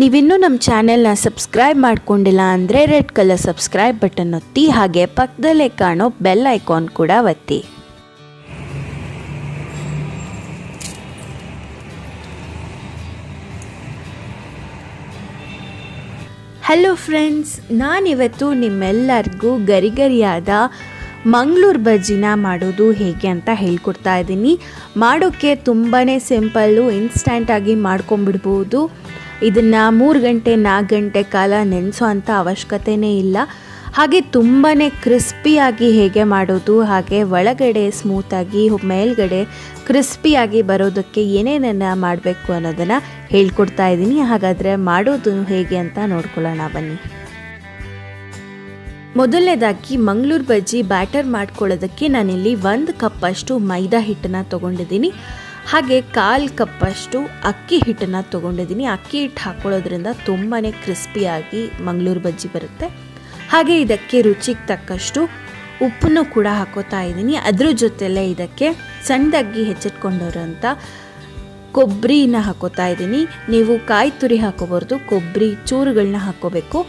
ನೀವಿನ್ನೂ ನಮ್ಮ ಚಾನೆಲ್ನ ಸಬ್ಸ್ಕ್ರೈಬ್ ಮಾಡ್ಕೊಂಡಿಲ್ಲ ಅಂದರೆ ರೆಡ್ ಕಲರ್ ಸಬ್ಸ್ಕ್ರೈಬ್ ಬಟನ್ ಒತ್ತಿ, ಹಾಗೆ ಪಕ್ಕದಲ್ಲೇ ಕಾಣೋ ಬೆಲ್ ಐಕಾನ್ ಕೂಡ ಒತ್ತಿ. ಹಲೋ ಫ್ರೆಂಡ್ಸ್ ನಾನಿವತ್ತು ನಿಮ್ಮೆಲ್ಲರಿಗೂ ಗರಿಗರಿಯಾದ ಮಂಗಳೂರು ಬಜ್ಜಿನ ಮಾಡೋದು ಹೇಗೆ ಅಂತ ಹೇಳ್ಕೊಡ್ತಾ ಇದ್ದೀನಿ. ಮಾಡೋಕ್ಕೆ ತುಂಬಾ ಸಿಂಪಲ್ಲು ಇನ್ಸ್ಟಂಟಾಗಿ ಮಾಡ್ಕೊಂಬಿಡ್ಬೋದು ಇದನ್ನು ಮೂರು ಗಂಟೆ, ನಾಲ್ಕು ಗಂಟೆ ಕಾಲ ನೆನೆಸೋ ಅಂಥ ಅವಶ್ಯಕತೆಯೇ ಇಲ್ಲ. ಹಾಗೆ ತುಂಬಾ ಕ್ರಿಸ್ಪಿಯಾಗಿ ಹೇಗೆ ಮಾಡೋದು, ಹಾಗೆ ಒಳಗಡೆ ಸ್ಮೂತಾಗಿ ಮೇಲ್ಗಡೆ ಕ್ರಿಸ್ಪಿಯಾಗಿ ಬರೋದಕ್ಕೆ ಏನೇನನ್ನು ಮಾಡಬೇಕು ಅನ್ನೋದನ್ನು ಹೇಳ್ಕೊಡ್ತಾ ಇದ್ದೀನಿ. ಹಾಗಾದರೆ ಮಾಡೋದು ಹೇಗೆ ಅಂತ ನೋಡ್ಕೊಳ್ಳೋಣ, ಬನ್ನಿ. ಮೊದಲನೇದಾಗಿ ಮಂಗಳೂರು ಬಜ್ಜಿ ಬ್ಯಾಟರ್ ಮಾಡ್ಕೊಳ್ಳೋದಕ್ಕೆ ನಾನಿಲ್ಲಿ ಒಂದು ಕಪ್ಪಷ್ಟು ಮೈದಾ ಹಿಟ್ಟನ್ನು ತೊಗೊಂಡಿದ್ದೀನಿ. ಹಾಗೆ ಕಾಲು ಕಪ್ಪಷ್ಟು ಅಕ್ಕಿ ಹಿಟ್ಟನ್ನು ತೊಗೊಂಡಿದ್ದೀನಿ. ಅಕ್ಕಿ ಹಿಟ್ಟು ಹಾಕ್ಕೊಳ್ಳೋದ್ರಿಂದ ತುಂಬಾ ಕ್ರಿಸ್ಪಿಯಾಗಿ ಮಂಗಳೂರು ಬಜ್ಜಿ ಬರುತ್ತೆ. ಹಾಗೆ ಇದಕ್ಕೆ ರುಚಿಗೆ ತಕ್ಕಷ್ಟು ಉಪ್ಪನ್ನು ಕೂಡ ಹಾಕೋತಾ ಇದ್ದೀನಿ. ಅದ್ರ ಜೊತೆಲೇ ಇದಕ್ಕೆ ಸಣ್ಣದಾಗಿ ಹೆಚ್ಚಿಟ್ಕೊಂಡಿರೋಂಥ ಕೊಬ್ಬರಿನ ಹಾಕೋತಾ ಇದ್ದೀನಿ. ನೀವು ಕಾಯಿ ತುರಿ ಹಾಕೋಬಾರ್ದು ಕೊಬ್ಬರಿ ಚೂರುಗಳನ್ನ ಹಾಕೋಬೇಕು.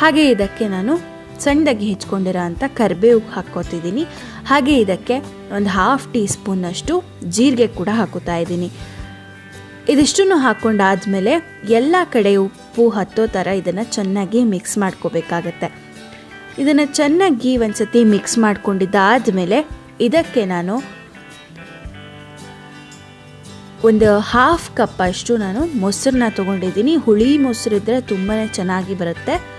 ಹಾಗೆ ಇದಕ್ಕೆ ನಾನು ಸಣ್ಣದಾಗಿ ಹೆಚ್ಕೊಂಡಿರೋ ಅಂಥ ಕರಿಬೇವು ಹಾಕ್ಕೋತಿದ್ದೀನಿ. ಹಾಗೆ ಇದಕ್ಕೆ ಒಂದು ಹಾಫ್ ಟೀ ಸ್ಪೂನಷ್ಟು ಜೀರಿಗೆ ಕೂಡ ಹಾಕೋತಾ ಇದ್ದೀನಿ. ಇದಿಷ್ಟನ್ನು ಹಾಕ್ಕೊಂಡಾದ್ಮೇಲೆ ಎಲ್ಲ ಕಡೆ ಉಪ್ಪು ಹತ್ತೋ ಥರ ಇದನ್ನು ಚೆನ್ನಾಗಿ ಮಿಕ್ಸ್ ಮಾಡ್ಕೋಬೇಕಾಗತ್ತೆ. ಇದನ್ನು ಚೆನ್ನಾಗಿ ಒಂದ್ಸತಿ ಮಿಕ್ಸ್ ಮಾಡ್ಕೊಂಡಿದ್ದಾದಮೇಲೆ ಇದಕ್ಕೆ ನಾನು ಒಂದು ಹಾಫ್ ಕಪ್ ಅಷ್ಟು ನಾನು ಮೊಸರನ್ನ ತೊಗೊಂಡಿದ್ದೀನಿ. ಹುಳಿ ಮೊಸರಿದ್ರೆ ತುಂಬಾ ಚೆನ್ನಾಗಿ ಬರುತ್ತೆ.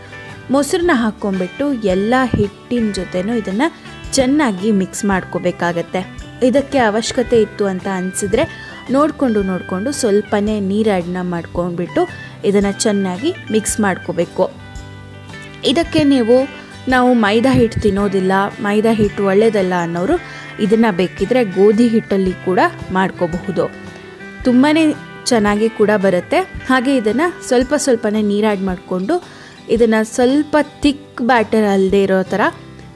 ಮೊಸರನ್ನ ಹಾಕ್ಕೊಂಡ್ಬಿಟ್ಟು ಎಲ್ಲ ಹಿಟ್ಟಿನ ಜೊತೆನೂ ಇದನ್ನು ಚೆನ್ನಾಗಿ ಮಿಕ್ಸ್ ಮಾಡ್ಕೋಬೇಕಾಗತ್ತೆ. ಇದಕ್ಕೆ ಅವಶ್ಯಕತೆ ಇತ್ತು ಅಂತ ಅನಿಸಿದ್ರೆ ನೋಡಿಕೊಂಡು ನೋಡಿಕೊಂಡು ಸ್ವಲ್ಪನೇ ನೀರು ಅಡ್ನ ಮಾಡ್ಕೊಂಡ್ಬಿಟ್ಟು ಇದನ್ನು ಚೆನ್ನಾಗಿ ಮಿಕ್ಸ್ ಮಾಡ್ಕೋಬೇಕು. ಇದಕ್ಕೆ ನೀವು, ನಾವು ಮೈದಾ ಹಿಟ್ಟು ತಿನ್ನೋದಿಲ್ಲ, ಮೈದಾ ಹಿಟ್ಟು ಒಳ್ಳೆಯದಲ್ಲ ಅನ್ನೋರು ಇದನ್ನು ಬೇಕಿದ್ರೆ ಗೋಧಿ ಹಿಟ್ಟಲ್ಲಿ ಕೂಡ ಮಾಡ್ಕೋಬಹುದು. ತುಂಬಾ ಚೆನ್ನಾಗಿ ಕೂಡ ಬರುತ್ತೆ. ಹಾಗೆ ಇದನ್ನು ಸ್ವಲ್ಪ ಸ್ವಲ್ಪನೇ ನೀರಾಡ್ ಮಾಡಿಕೊಂಡು ಇದನ್ನು ಸ್ವಲ್ಪ ತಿಕ್ ಬ್ಯಾಟರ್ ಅಲ್ಲದೆ ಇರೋ ಥರ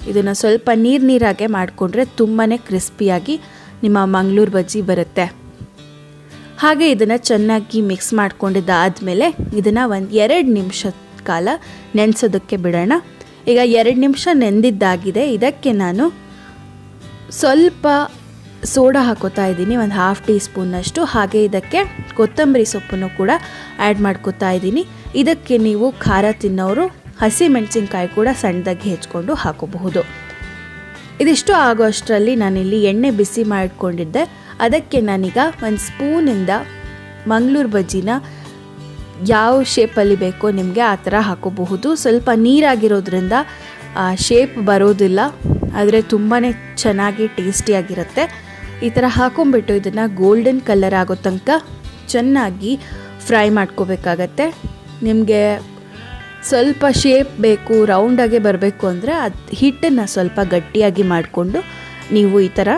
ಇದನ್ನು ಸ್ವಲ್ಪ ನೀರು ನೀರಾಗೆ ಮಾಡಿಕೊಂಡ್ರೆ ತುಂಬಾ ಕ್ರಿಸ್ಪಿಯಾಗಿ ನಿಮ್ಮ ಮಂಗಳೂರು ಬಜ್ಜಿ ಬರುತ್ತೆ. ಹಾಗೆ ಇದನ್ನು ಚೆನ್ನಾಗಿ ಮಿಕ್ಸ್ ಮಾಡ್ಕೊಂಡಿದ್ದಾದಮೇಲೆ ಇದನ್ನು ಒಂದು ಎರಡು ನಿಮಿಷ ಕಾಲ ನೆನೆಸೋದಕ್ಕೆ ಬಿಡೋಣ. ಈಗ ಎರಡು ನಿಮಿಷ ನೆಂದಿದ್ದಾಗಿದೆ. ಇದಕ್ಕೆ ನಾನು ಸ್ವಲ್ಪ ಸೋಡಾ ಹಾಕೋತಾ ಇದ್ದೀನಿ, ಒಂದು ಹಾಫ್ ಟೀ ಸ್ಪೂನಷ್ಟು ಹಾಗೆ ಇದಕ್ಕೆ ಕೊತ್ತಂಬರಿ ಸೊಪ್ಪನ್ನು ಕೂಡ ಆ್ಯಡ್ ಮಾಡ್ಕೋತಾ ಇದ್ದೀನಿ. ಇದಕ್ಕೆ ನೀವು ಖಾರ ತಿನ್ನೋರು, ಹಸಿ ಮೆಣಸಿನ್ಕಾಯಿ ಕೂಡ ಸಣ್ಣದಾಗಿ ಹೆಚ್ಕೊಂಡು ಹಾಕೋಬಹುದು. ಇದಿಷ್ಟು ಆಗೋ ಅಷ್ಟರಲ್ಲಿ ನಾನಿಲ್ಲಿ ಎಣ್ಣೆ ಬಿಸಿ ಮಾಡಿಕೊಂಡಿದ್ದೆ. ಅದಕ್ಕೆ ನಾನೀಗ ಒಂದು ಸ್ಪೂನಿಂದ ಮಂಗಳೂರು ಬಜ್ಜಿನ ಯಾವ ಶೇಪಲ್ಲಿ ಬೇಕೋ ನಿಮಗೆ ಆ ಥರ ಹಾಕೋಬಹುದು. ಸ್ವಲ್ಪ ನೀರಾಗಿರೋದ್ರಿಂದ ಶೇಪ್ ಬರೋದಿಲ್ಲ, ಆದರೆ ತುಂಬಾ ಚೆನ್ನಾಗಿ ಟೇಸ್ಟಿಯಾಗಿರುತ್ತೆ ಈ ಥರ ಹಾಕೊಂಡ್ಬಿಟ್ಟು ಇದನ್ನು ಗೋಲ್ಡನ್ ಕಲರ್ ಆಗೋ ತನಕ ಚೆನ್ನಾಗಿ ಫ್ರೈ ಮಾಡ್ಕೋಬೇಕಾಗತ್ತೆ. ನಿಮಗೆ ಸ್ವಲ್ಪ ಶೇಪ್ ಬೇಕು ರೌಂಡಾಗೆ ಬರಬೇಕು ಅಂದರೆ ಅದು ಹಿಟ್ಟನ್ನು ಸ್ವಲ್ಪ ಗಟ್ಟಿಯಾಗಿ ಮಾಡಿಕೊಂಡು ನೀವು ಈ ಥರ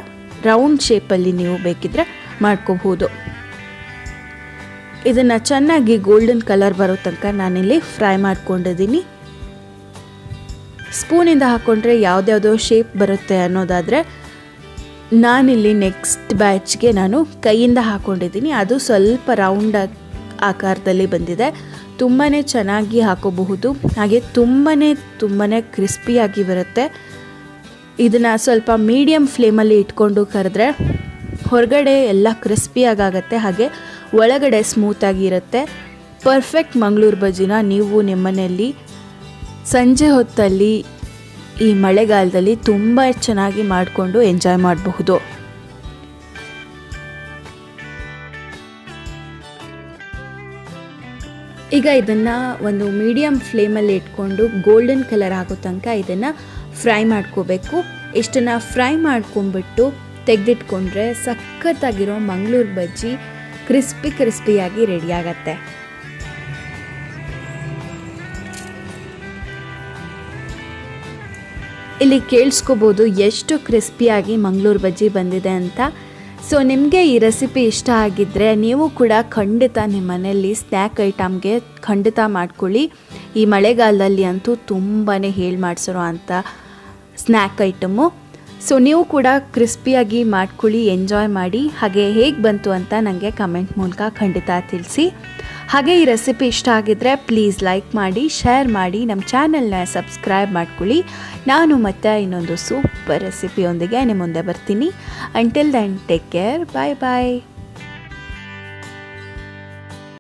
ರೌಂಡ್ ಶೇಪಲ್ಲಿ ನೀವು ಬೇಕಿದ್ರೆ ಮಾಡ್ಕೋಬಹುದು. ಇದನ್ನು ಚೆನ್ನಾಗಿ ಗೋಲ್ಡನ್ ಕಲರ್ ಬರೋ ತನಕ ನಾನಿಲ್ಲಿ ಫ್ರೈ ಮಾಡ್ಕೊಂಡಿದ್ದೀನಿ. ಸ್ಪೂನಿಂದ ಹಾಕ್ಕೊಂಡ್ರೆ ಯಾವುದ್ಯಾವುದೋ ಶೇಪ್ ಬರುತ್ತೆ ಅನ್ನೋದಾದರೆ ನಾನಿಲ್ಲಿ ನೆಕ್ಸ್ಟ್ ಬ್ಯಾಚ್ಗೆ ನಾನು ಕೈಯಿಂದ ಹಾಕ್ಕೊಂಡಿದ್ದೀನಿ ಅದು ಸ್ವಲ್ಪ ರೌಂಡ್ ಆಕಾರದಲ್ಲಿ ಬಂದಿದೆ. ತುಂಬಾ ಚೆನ್ನಾಗಿ ಹಾಕೋಬಹುದು. ಹಾಗೆ ತುಂಬಾ ತುಂಬಾ ಕ್ರಿಸ್ಪಿಯಾಗಿ ಬರುತ್ತೆ. ಇದನ್ನು ಸ್ವಲ್ಪ ಮೀಡಿಯಮ್ ಫ್ಲೇಮಲ್ಲಿ ಇಟ್ಕೊಂಡು ಕರೆದ್ರೆ ಹೊರಗಡೆ ಎಲ್ಲ ಕ್ರಿಸ್ಪಿಯಾಗತ್ತೆ ಹಾಗೆ ಒಳಗಡೆ ಸ್ಮೂತಾಗಿರುತ್ತೆ ಪರ್ಫೆಕ್ಟ್ ಮಂಗಳೂರು ಬಜ್ಜಿನ ನೀವು ನಿಮ್ಮನೆಯಲ್ಲಿ ಸಂಜೆ ಹೊತ್ತಲ್ಲಿ ಈ ಮಳೆಗಾಲದಲ್ಲಿ ತುಂಬ ಚೆನ್ನಾಗಿ ಮಾಡಿಕೊಂಡು ಎಂಜಾಯ್ ಮಾಡಬಹುದು. ಈಗ ಇದನ್ನು ಒಂದು ಮೀಡಿಯಮ್ ಫ್ಲೇಮಲ್ಲಿ ಇಟ್ಕೊಂಡು ಗೋಲ್ಡನ್ ಕಲರ್ ಆಗೋ ತನಕ ಇದನ್ನು ಫ್ರೈ ಮಾಡ್ಕೋಬೇಕು. ಇಷ್ಟನ್ನು ಫ್ರೈ ಮಾಡ್ಕೊಂಬಿಟ್ಟು ತೆಗೆದಿಟ್ಕೊಂಡ್ರೆ ಸಖತ್ತಾಗಿರೋ ಮಂಗಳೂರು ಬಜ್ಜಿ ಕ್ರಿಸ್ಪಿ ಕ್ರಿಸ್ಪಿಯಾಗಿ ರೆಡಿ ಇಲ್ಲಿ ಕೇಳಿಸ್ಕೋಬೋದು ಎಷ್ಟು ಕ್ರಿಸ್ಪಿಯಾಗಿ ಮಂಗಳೂರು ಬಜ್ಜಿ ಬಂದಿದೆ ಅಂತ. ಸೊ ನಿಮಗೆ ಈ ರೆಸಿಪಿ ಇಷ್ಟ ಆಗಿದ್ದರೆ ನೀವು ಕೂಡ ಖಂಡಿತ ನಿಮ್ಮ ಮನೆಯಲ್ಲಿ ಸ್ನ್ಯಾಕ್ ಐಟಮ್ಗೆ ಖಂಡಿತ ಮಾಡ್ಕೊಳ್ಳಿ. ಈ ಮಳೆಗಾಲದಲ್ಲಿ ಅಂತೂ ತುಂಬಾ ಹೇಳಿ ಮಾಡಿಸಿರೋ ಅಂಥ ಸ್ನ್ಯಾಕ್ ಐಟಮು ಸೊ ನೀವು ಕೂಡ ಕ್ರಿಸ್ಪಿಯಾಗಿ ಮಾಡ್ಕೊಳ್ಳಿ ಎಂಜಾಯ್ ಮಾಡಿ. ಹಾಗೆ ಹೇಗೆ ಬಂತು ಅಂತ ನನಗೆ ಕಮೆಂಟ್ ಮೂಲಕ ಖಂಡಿತ ತಿಳಿಸಿ. ಹಾಗೆ ಈ ರೆಸಿಪಿ ಇಷ್ಟ ಆಗಿದ್ದರೆ ಪ್ಲೀಸ್ ಲೈಕ್ ಮಾಡಿ ಶೇರ್ ಮಾಡಿ ನಮ್ಮ ಚಾನೆಲ್ನ ಸಬ್ಸ್ಕ್ರೈಬ್ ಮಾಡ್ಕೊಳ್ಳಿ. ನಾನು ಮತ್ತೆ ಇನ್ನೊಂದು ಸೂಪರ್ ರೆಸಿಪಿಯೊಂದಿಗೆ ನಿಮ್ಮ ಮುಂದೆ ಬರ್ತೀನಿ. Until then take care bye bye